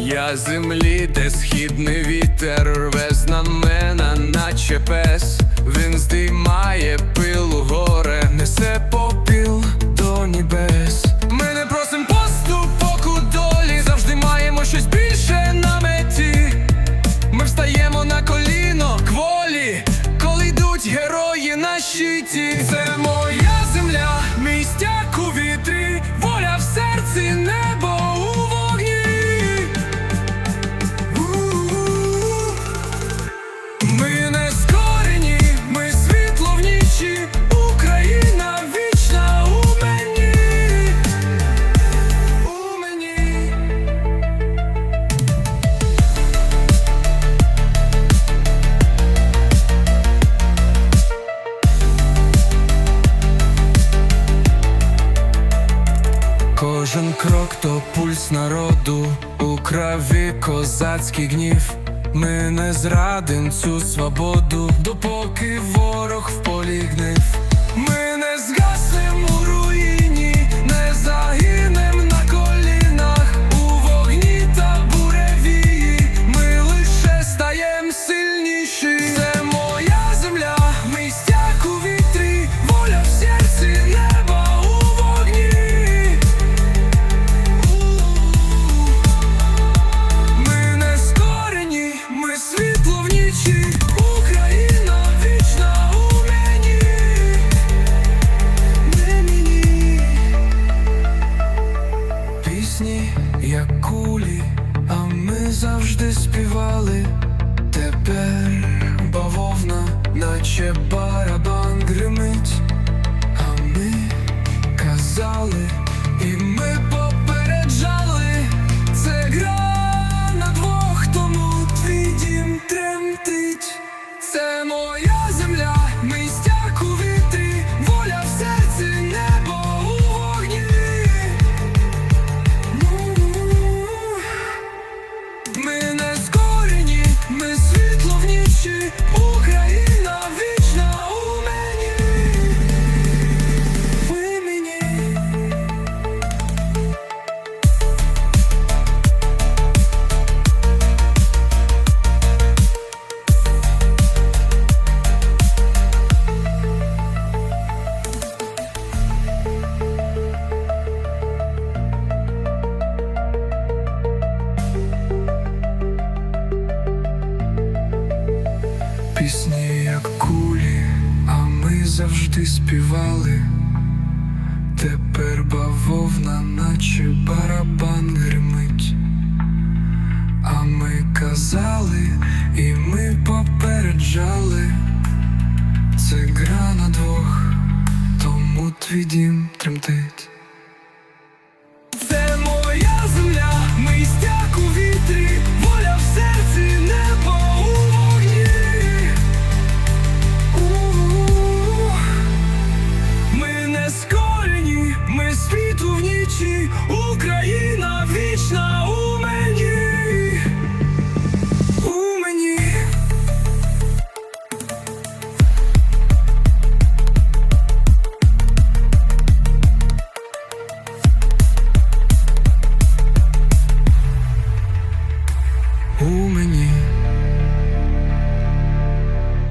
Я землі, де східний вітер рве знамена, наче пес. Він здіймає пилу горе, несе попіл до небес. Ми не просим поступок у долі, завжди маємо щось більше на меті. Ми встаємо на коліно кволі, коли йдуть герої на щиті. Крок то пульс народу, у крові козацький гнів. Ми не зрадим цю свободу, допоки ворог в полі гнив. Ми не згаснем Пісні, як кулі, а ми завжди співали. Тепер бавовна, наче барабан гримить, а ми казали, як кулі, а ми завжди співали. Тепер бавовна, наче барабан гримить. А ми казали, і ми попереджали. Це гра на двох, тому твій дім тремтить.